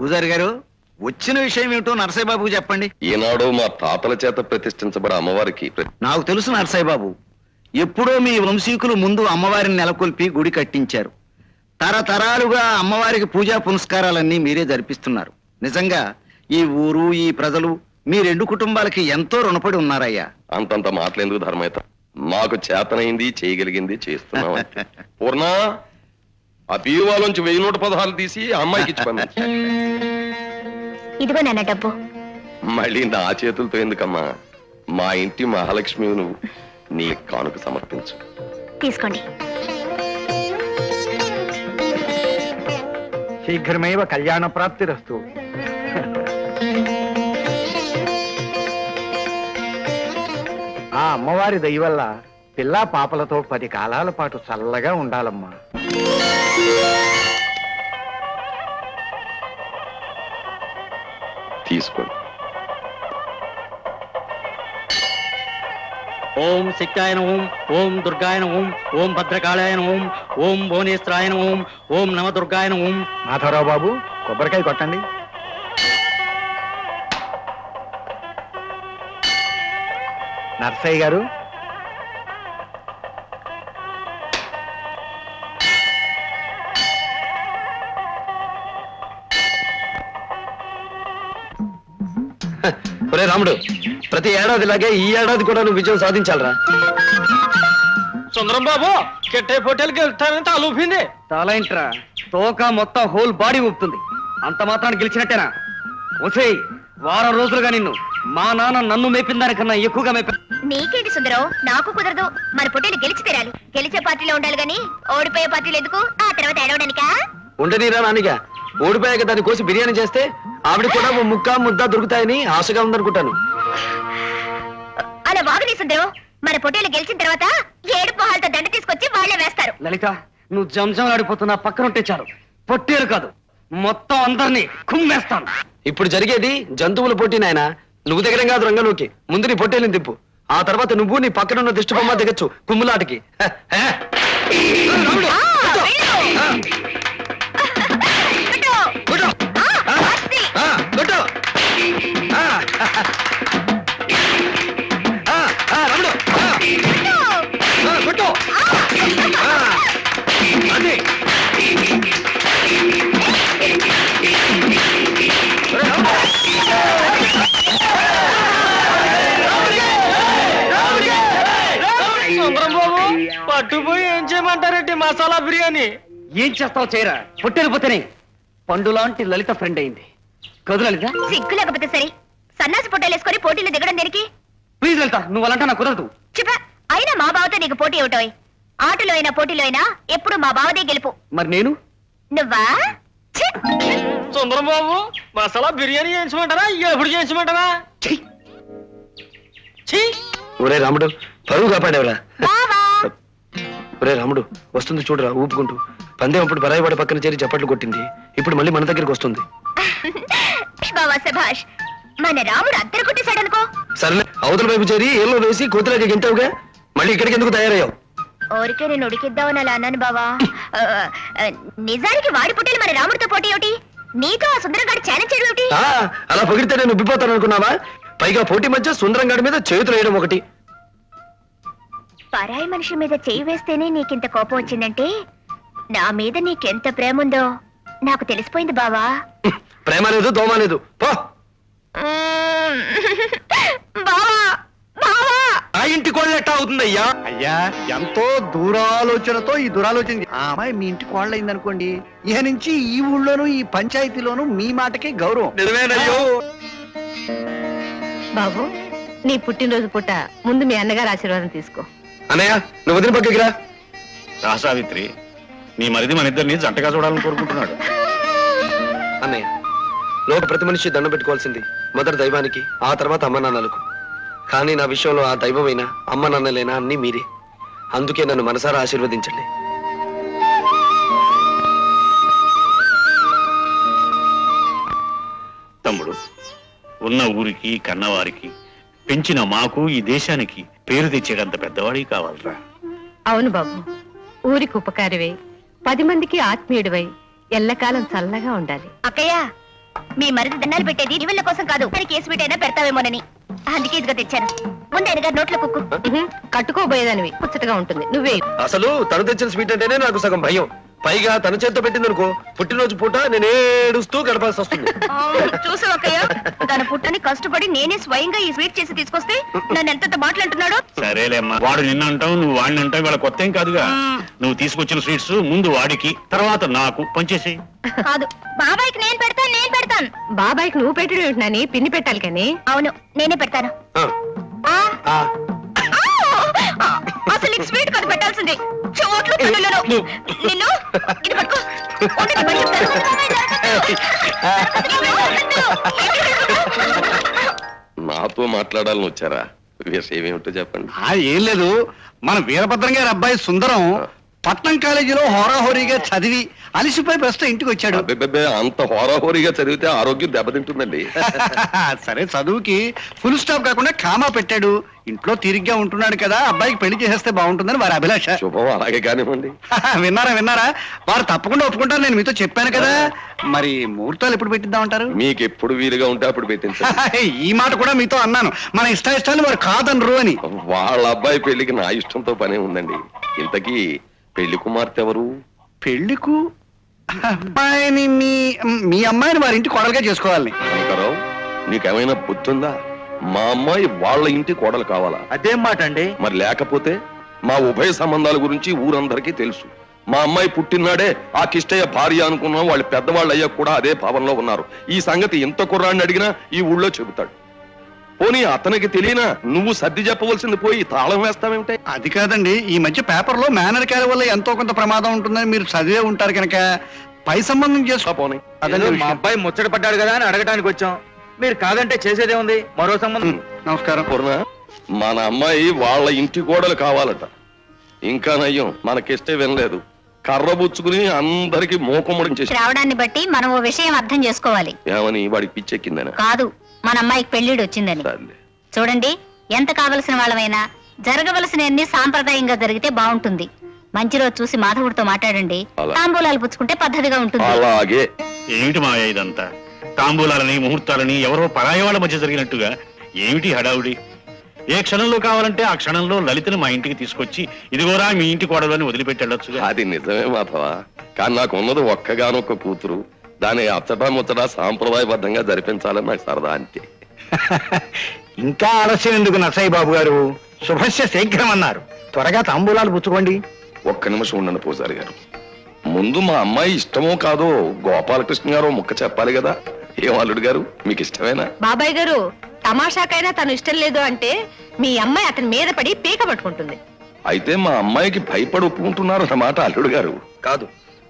పూజారి గారు వచ్చిన విషయం ఏమిటో నరసయ్య బాబుకు చెప్పండి. ఈనాడు మా తాతల చేత ప్రతిష్ఠించబడే అమ్మవారికి ప్ర- నాకు తెలుసు నరసయ్య బాబు ఎప్పుడో మీ వంశీకులు ముందు అమ్మవారిని నెలకొల్పి గుడి కట్టించారు. తరతరాలుగా అమ్మవారికి పూజా పునస్కారాలన్నీ మీరే జరిపిస్తున్నారు. నిజంగా ఈ ఊరు ఈ ప్రజలు మీ రెండు కుటుంబాలకి ఎంతో రుణపడి ఉన్నారయ్యా. అంతంత మాటలేందుకు ధర్మేత మాకు చేతనైంది చేయగలిగింది చేస్తున్నాం అంతే. పూర్ణ ఆ బీరువాలోంచి వెయ్యి నూట పదహారు తీసి ఆ అమ్మాయికి ఇచ్చి ఇదిగో నాన్న డబ్బు. మళ్ళీ నా చేతులతో ఎందుకమ్మా? మా ఇంటి మహాలక్ష్మి నువ్వు నీ కానుక సమర్పించు. తీసుకోండి. శీఘ్రమేవ కళ్యాణ ప్రాప్తిరస్తు. ఆ అమ్మవారి దయ వల్ల పిల్లా పాపలతో పది కాలాల పాటు చల్లగా ఉండాలమ్మా. తీసుకోండి. ఓం శక్తాయన ఓం ఓం దుర్గాయన ఓం ఓం భద్రకాళాయన ఓం ఓం భువనేశ్వరాయన ఓం ఓం నవ దుర్గాయన ఓం. మాధవరావు బాబు కొబ్బరికాయ కొట్టండి. నర్సయ్య గారు ఒరే రాముడు ప్రతి ఏడాదిలాగే ఈ ఏడాది కూడా నువ్వు విజయం సాధించాలరా. సుందరం బాబు కెట్టే పోటీలకి వెళ్తానని తాలూపింది తాలైంట్రా తోక మొత్తం హోల్ బాడీ ఊపుతుంది. అంత మాత్రాన్ని గెలిచినట్టేనా? ఒసేయ్ వారం రోజులుగా నిన్ను మా నాన్న నన్ను మేపిన దానికన్నా ఎక్కువగా మేపా. నీకేంటి సుందరం? నాకు కుదరదు. మన పొట్టేలు గెలిచి తీరాలి. గెలిచే పార్టీలో ఉండాలి గాని ఓడిపోయే పార్టీలు ఎందుకు? ఆ తర్వాత ఏడవడానికా? ఉండనీరా నానిగా. ఓడిపోయాక దాన్ని కోసి బిర్యానీ చేస్తే ఆవిడ కూడా ఓ ముక్క ముద్ద దొరుకుతాయని ఆశగా ఉందనుకుంటాను. అలా వాగని సుందరం మన పొట్టేలు గెలిచిన తర్వాత ఏడు మొహాలతో దండ తీసుకొచ్చి వాళ్ళే వేస్తారు. లలిత నువ్వు జంజం ఆడిపోతున్నా పక్కన ఉంటే చాలు. పొట్టేలు కాదు మొత్తం అందరినీ కుమ్మేస్తాను. ఇప్పుడు జరిగేది జంతువుల పోటీ నాయన. నువ్వు దగ్గర కాదు రంగంలోకి. ముందు నీ పొట్టేలు తిప్పు ఆ తర్వాత నువ్వు నీ పక్కన ఉన్న దిష్టి బొమ్మ దిగచ్చు. కుమ్ములాటకి. హ, హ. రాముడు, ఆ, కూర్చో. వెళ్ళు. పట్టుపోయి ఏం చేయమంటారండి మసాలా బిర్యానీ? ఏం చేస్తావు చేయరా పొట్టేలు పోతేనే. పండు లాంటి లలిత ఫ్రెండ్ అయింది. కదు లలిత. సిగ్గు లేకపోతే సరి. సన్నాసి పొట్టేలు వేసుకొని పోటీలు దిగడం దేనికి? ప్లీజ్ లలిత నువ్వు అలాంటా నాకు కుదరదు. చెప్ప. అయినా మా బావతో నీకు పోటీ ఏమిటోయ్? ఆటలో అయినా పోటీలో అయినా ఎప్పుడు మా బావదే గెలుపు. మరి నేను? నువ్వా? ఛీ! సుందరం బాబు మసాలా బిర్యానీ చేయించమంటారా? ఎప్పుడు చేయించమంటారా? ఛీ! ఛీ! ఒరే రాముడు పరువు కాపాడేవరా? బావా! ఒరే రాముడు వస్తుంది చూడరా ఊపుకుంటూ. పందెం అప్పుడు బరాయి వాడి పక్కన చేరి చప్పట్లు కొట్టింది. ఇప్పుడు మళ్ళీ మన దగ్గరికి వస్తుంది. సభాష్ మన రాముడు అద్దరు కొట్టేశాడనుకో. సర్లే అవతల వైపు చేరి ఏలో వేసి కోతులకి గింతావుగా మళ్ళీ ఇక్కడికి ఎందుకు తయారయ్యావు? ఊరికే నేను ఉడికిద్దామని అలా అన్నాను బావా. ఆ, ఆ, నిజానికి వాడి పుట్టేలు మన రాముడితో పోటీ ఏమిటి? నీతో ఆ సుందరగాడు ఛాలెంజ్ చేయడం ఏమిటి? ఆ, అలా పొగిడితే నేను ఉబ్బిపోతాను అనుకున్నావా పైగా పోటీ మధ్య సుందరం గాడి మీద చేతులు వేయడం ఒకటి. పరాయి మనిషి మీద చేయి వేస్తేనే నీకింత కోపం వచ్చిందంటే? నా మీద నీకెంత ప్రేమ ఉందో నాకు తెలిసిపోయింది బావా. ప్రేమ లేదు దోమ లేదు. పో. మ్మ్. బావా బావా. ఆ ఇంటి కోళ్ళు ఎట్టా అవుతుందయ్యా? అయ్యా ఎంతో దూరాలోచనతో ఈ దురాలోచన ఆ అమ్మాయి మీ ఇంటి కోళ్ళయింది అనుకోండి ఇక నుంచి ఈ ఊళ్ళోనూ ఈ పంచాయతీలోనూ మీ మాటకే గౌరవం. నిజమేనయ్యో. బాబు నీ పుట్టినరోజు పుట్ట ముందు మీ అన్నగారు ఆశీర్వాదం తీసుకో. అన్నయ్య నువ్వు వదిన పక్కకి రా. రా సావిత్రి నీ మరిది మన ఇద్దరిని జంటగా చూడాలని కోరుకుంటున్నాడు. అన్నయ్య లోక ప్రతి మనిషి దండం పెట్టుకోవాల్సింది మొదట దైవానికి ఆ తర్వాత అమ్మ నాన్నలకు. కానీ నా విషయంలో ఆ దైవమైన అమ్మ నాన్నలైనా అన్ని మీరే. అందుకే నన్ను మనసారా ఆశీర్వదించండి. తమ్ముడు ఉన్న ఊరికి కన్నవారికి పెంచిన మాకు ఈ దేశానికి పేరు తెచ్చేటంత పెద్దవాడి కావాలరా. అవును బాబు. ఊరికి ఉపకారివై పది మందికి ఆత్మీయుడివై ఎల్లకాలం చల్లగా ఉండాలి. అక్కయ్య మీ మరిది దండాలు పెట్టేది ఇవిళ్ళ కోసం కాదు. మరి కేసు పెట్టైనా పెడతావేమోనని. అందుకే ఇదిగో తెచ్చాను. ముందు ఆయన గారు నోట్లో కుక్కు. కట్టుకోబోయేదానివి. ముచ్చటగా ఉంటుంది. నువ్వే. అసలు తను తెచ్చిన స్వీట్ అంటేనే నాకు సగం భయం. పైగా తన చేత్తో పెట్టింది అనుకో పుట్టినరోజు పూట నేను ఏడుస్తూ గడపాల్సి వస్తుంది. చూసు ఒక్కయ్య తన పుట్టని కష్టపడి నేనే స్వయంగా ఈ స్వీట్ చేసి తీసుకొస్తే నన్ను ఎంత మాట్లాడుతున్నాడో సరేలేమ్మా వాడు నిన్న అంటావు నువ్వు వాడిని అంటావు వాళ్ళ కొత్త ఏం కాదుగా. నువ్వు తీసుకొచ్చిన స్వీట్స్ ముందు వాడికి తర్వాత నాకు పంచేసి కాదు బాబాయ్కి నేను పెడతాను నేను పెడతాను. బాబాయ్కి నువ్వు పెట్టడం ఏంటని పిన్ని పెట్టాలి కానీ. అవును నేనే పెడతాను. అసలు స్వీట్ కాదు పెట్టాల్సింది. చోట్లు నిన్ను నాతో మాట్లాడాలని వచ్చారా? విషయం ఏమిటో చెప్పండి. ఆ, ఏం లేదు. మన వీరభద్రం గారి అబ్బాయి సుందరం పట్నం కాలేజీలో హోరాహోరీగా చదివి అలిసిపోయి ప్రస్తుతం ఇంటికి వచ్చాడు. అబ్బెబ్బెబ్బే, అంత హోరాహోరీగా చదివితే ఆరోగ్యం దెబ్బతింటుందండి. సరే చదువుకి ఫుల్ స్టాప్ కాకుండా కామా పెట్టాడు. ఇంట్లో తీరిగ్గా ఉంటున్నాడు కదా అబ్బాయికి పెళ్ళి చేసేస్తే బాగుంటుందని వారి అభిలాష. శుభం అలాగే కానివ్వండి. విన్నారా విన్నారా? వారు తప్పకుండా ఒప్పుకుంటారు నేను మీతో చెప్పాను కదా. మరి ముహూర్తాలు ఎప్పుడు పెట్టిద్దామంటారు మీకు ఎప్పుడు వీలుగా ఉంటే అప్పుడు పెట్టించండి. ఈ మాట కూడా మీతో అన్నాను. మన ఇష్ట ఇష్టాలు వారు కాదనరు అని. వాళ్ళ అబ్బాయి పెళ్ళికి నా ఇష్టంతో పనే ఉందండి. ఇంతకీ పెళ్ళి కుమార్తె ఎవరు? పెళ్ళికు అబ్బాయిని మీ మీ అమ్మాయిని వారి ఇంటి కోడలుగా చేసుకోవాలని. కనకారావు నీకేమైనా బుద్ధుందా? మా అమ్మాయి వాళ్ళ ఇంటి కోడలు కావాలా? అదేం మాట అండి. మరి లేకపోతే మా ఉభయ సంబంధాల గురించి ఊరందరికీ తెలుసు. మా అమ్మాయి పుట్టినాడే ఆ కిష్టయ్య భార్య అనుకున్నాం వాళ్ళు పెద్దవాళ్ళు అయ్యాక కూడా అదే భావంలో ఉన్నారు. ఈ సంగతి ఎంత కుర్రాన్ని అడిగినా ఈ ఊళ్ళో చెబుతాడు. పోనీ అతనికి తెలియనా? నువ్వు సర్ది చెప్పవలసింది పోయి తాళం వేస్తావేమిటే? అది కాదండి. ఈ మధ్య పేపర్లో మేనర్ క్యారీ వల్ల ఎంతో కొంత ప్రమాదం ఉంటుందని మీరు చదివే ఉంటారు కనుక పై సంబంధం చేసుకో పోనీ. ఏదో మా. అబ్బాయి ముచ్చట పడ్డాడు కదా అని అడగడానికి వచ్చాం. మీరు కాదంటే చేసేదే ఉంది. మరో సంబంధం నమస్కారం. పూర్ణ మన అమ్మాయి వాళ్ళ ఇంటి కోడలు కావాలట. ఇంకా నయ్యం మనకిష్టే వినలేదు. కర్ర బుచ్చుకుని అందరికి మోకమ్మడం చేసి రావడాన్ని బట్టి మనం ఓ విషయం అర్థం చేసుకోవాలి. ఏమని? వాడికి పిచ్చెక్కిందని? కాదు. మన అమ్మాయికి పెళ్ళిడు వచ్చిందని. సర్లే. చూడండి ఎంత కావలసిన వాళ్ళమైనా జరగవలసినవన్నీ సాంప్రదాయంగా జరిగితే బాగుంటుంది. మంచి రోజు చూసి మాధవుడితో మాట్లాడండి. అలా. తాంబూలాలు పుచ్చుకుంటే పద్ధతిగా ఉంటుంది. అలాగే. ఏమిటి మాయ ఇదంతా? తాంబూలాలని ముహూర్తాలని ఎవరో పరాయి వాళ్ళ మధ్య జరిగినట్టుగా ఏమిటి హడావుడి? ఏ క్షణంలో కావాలంటే ఆ క్షణంలో లలితను మా ఇంటికి తీసుకొచ్చి ఇదిగోరా మీ ఇంటి కోడలని వదిలిపెట్టి వెళ్ళొచ్చుగా అది నిజమే మాధవ. కానీ నాకు ఉన్నది ఒక్కగానొక్క కూతురు. దాని అచ్చటా ముచ్చటా సాంప్రదాయబద్ధంగా జరిపించాలని నాకు సరదా అంతే ఇంకా ఆలస్యం ఎందుకు నర్సయ్య బాబు గారు? శుభస్య శీఘ్రం అన్నారు. త్వరగా తాంబూలాలు పుచ్చుకోండి. ఒక్క నిమిషం ఉండండి పూజారి గారు. ముందు మా అమ్మాయి ఇష్టమో కాదో గోపాలకృష్ణ గారు ముక్క చెప్పాలి కదా. ఏం అల్లుడు గారు మీకు ఇష్టమేనా? బాబాయ్ గారు తమాషాకైనా తను ఇష్టం లేదు అంటే మీ అమ్మాయి అతని మీద పడి పీక పట్టుకుంటుంది. అయితే మా అమ్మాయికి భయపడి ఒప్పుకుంటున్నారు అన్నమాట అల్లుడు గారు. కాదు.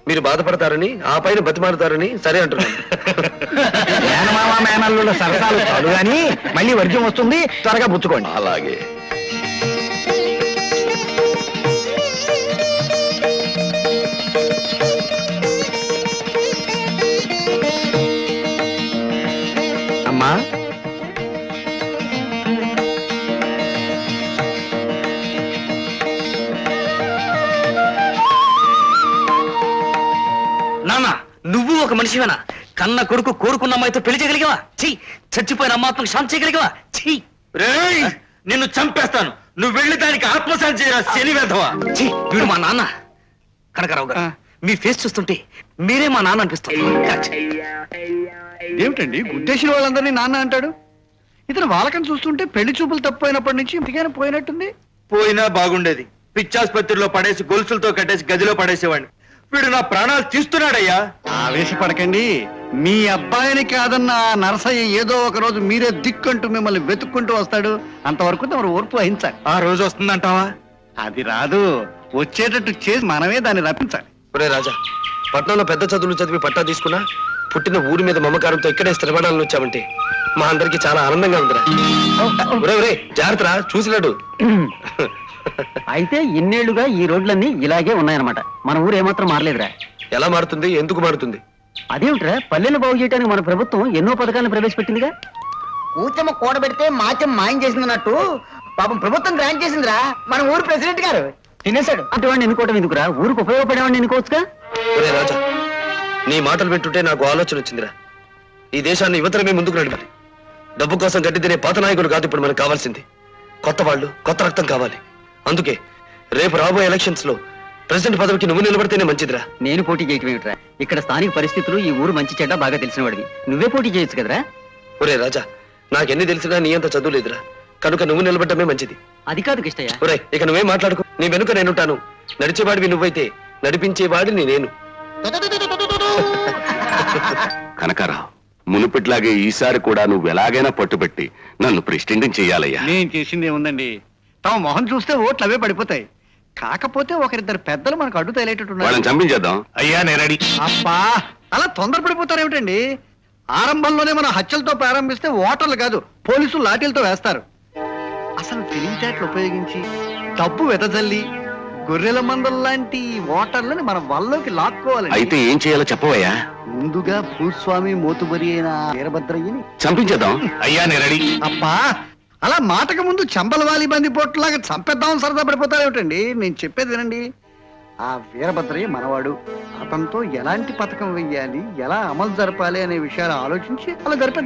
మీరు బాధపడతారని ఆ పైన బతిమారుతారని సరే అంటున్నాను. మేనమామ మేనల్లుల సరసాలు చాలు గాని మళ్ళీ వర్జ్యం వస్తుంది త్వరగా పుచ్చుకోండి. అలాగే. కన్న కొడుకు కోరుకున్న అమ్మాయితో పెళ్ళి చేయగలిగావా? చెయ్యి చచ్చిపోయిన అమ్మాత్మకు శాంతి చేయగలిగావా? చెయ్యి రేయ్ నిన్ను చంపేస్తాను. నువ్వు వెళ్ళి దానికి ఆత్మశాంతి చేయరా శని వెధవా? ఛీ, వీడు మా నాన్న. కనకరావు గారు మీ ఫేస్ చూస్తుంటే మీరే మా నాన్న అనిపిస్తుంది. ఏమిటండి? గుడ్డేసిన వాళ్ళందరినీ నాన్న అంటాడు? ఇతను వాళ్ళకని చూస్తుంటే పెళ్ళి చూపులు తప్పిపోయినప్పటి నుంచి ఇంటికైనా పోయినట్టుంది? పోయినా బాగుండేది. పిచ్చాసుపత్రిలో పడేసి గొలుసులతో కట్టేసి గదిలో పడేసేవాడిని. వీడు నా ప్రాణాలు తీస్తున్నాడయ్యా. ఆవేశపడకండి. మీ అబ్బాయిని కాదన్న నరసయ్య ఏదో ఒక రోజు మీరే దిక్కంటూ మిమ్మల్ని వెతుక్కుంటూ వస్తాడు. అంతవరకు తమరు ఓర్పు వహించాలి. ఆ రోజు వస్తుందంటావా? అది రాదు. వచ్చేటట్టు చేసి మనమే దాన్ని రప్పించాలి. ఒరే రాజా పట్నంలో పెద్ద చదువులు చదివి పట్టా తీసుకున్నా పుట్టిన ఊరి మీద మమకారంతో ఇక్కడే స్థిరపడాలని వచ్చామంటే మా అందరికి చాలా ఆనందంగా ఉందిరా. ఒరే ఒరే జాగ్రత్తరా చూసినాడు అయితే ఇన్నేళ్ళుగా ఈ రోడ్లన్నీ ఇలాగే ఉన్నాయన్నమాట. మన ఊరు ఏమాత్రం మారలేదురా. ఎలా మారుతుంది? ఎందుకు మారుతుంది? అదేమిట్రా? పల్లెలు బాగు చేయడానికి మన ప్రభుత్వం ఎన్నో పథకాలను ప్రవేశపెట్టిందిగా? ఊచమ్మ కూడబెడితే మాచం మాయం చేసిందన్నట్టు పాపం ప్రభుత్వం గ్రాంట్ చేసిందిరా మన ఊరు ప్రెసిడెంట్ గారు. తినేశాడు. అటువంటి ఎన్నుకోవడం ఎందుకురా? ఊరికి ఉపయోగపడేవాడిని ఎన్నుకోవచ్చుగా? ఒరే రాజా నీ మాటలు వింటుంటే నాకు ఆలోచన వచ్చిందిరా. ఈ దేశాన్ని యువతరమే ముందుకు నడపాలి. డబ్బు కోసం గడ్డి తినే పాత నాయకులు కాదు ఇప్పుడు మనకు కావాల్సింది. కొత్త వాళ్ళు కొత్త రక్తం కావాలి. అందుకే రేపు రాబోయే ఎలక్షన్స్లో ప్రెసిడెంట్ పదవికి నువ్వు నిలబడితేనే మంచిదిరా. నేను పోటీ చేయటం ఏమిట్రా? ఇక్కడ స్థానిక పరిస్థితులు ఈ ఊరు మంచి చెడ్డ బాగా తెలిసిన వాడివి. నువ్వే పోటీ చేయొచ్చు కదరా? ఒరే రాజా నాకెన్ని తెలిసినా నీ అంత చదువు లేదురా. కనుక నువ్వు నిలబడటమే మంచిది. అది కాదు కిష్టయ్య ఒరే ఇక నువ్వే మాట్లాడుకో? నీ వెనుక నేనుంటాను. నడిచేవాడివి నువ్వైతే నడిపించేవాడిని నేను. కనకారావు మునుపటిలాగే ఈసారి కూడా నువ్వు ఎలాగైనా పట్టుబెట్టి నన్ను ప్రెసిడెంట్ చెయ్యాలయ్యా నేను చేసింది ఏముందండి? తమ మొహం చూస్తే ఓట్లు అవే పడిపోతాయి. కాకపోతే ఒకరిద్దరు పెద్దలు మనకు అడ్డు వాళ్ళని తేలేటట్టున్నారు చంపించేద్దాం. అయ్యా నేను రెడీ. అబ్బా అలా తొందరపడిపోతారు ఏమిటండి? ఆరంభంలోనే మన హత్యలతో ప్రారంభిస్తే ఓటర్లు కాదు పోలీసులు లాఠీలతో వేస్తారు. అసలు తెలివితేటలు ఉపయోగించి డబ్బు వెదజల్లి గొర్రెల మందల లాంటి ఓటర్లని మన వల్లోకి లాక్కోవాలి అయితే ఏం చేయాలో చెప్పవయ్యా? ముందుగా భూస్వామి మోతుబరి అయిన వీరభద్రయ్యని చంపించేద్దాం. అయ్యా నేను రెడీ. అబ్బా అలా మాటకు ముందు చంపల వాలి బంది పోట్లాగా చంపేద్దాం సరదా పడిపోతారేమిటండి నేను చెప్పేది వినండి. ఆ వీరభద్రయ్య మనవాడు అతనితో ఎలాంటి పథకం వెయ్యాలి ఎలా అమలు జరపాలి అనే విషయాలు ఆలోచించి అలా జరిపేద్దాం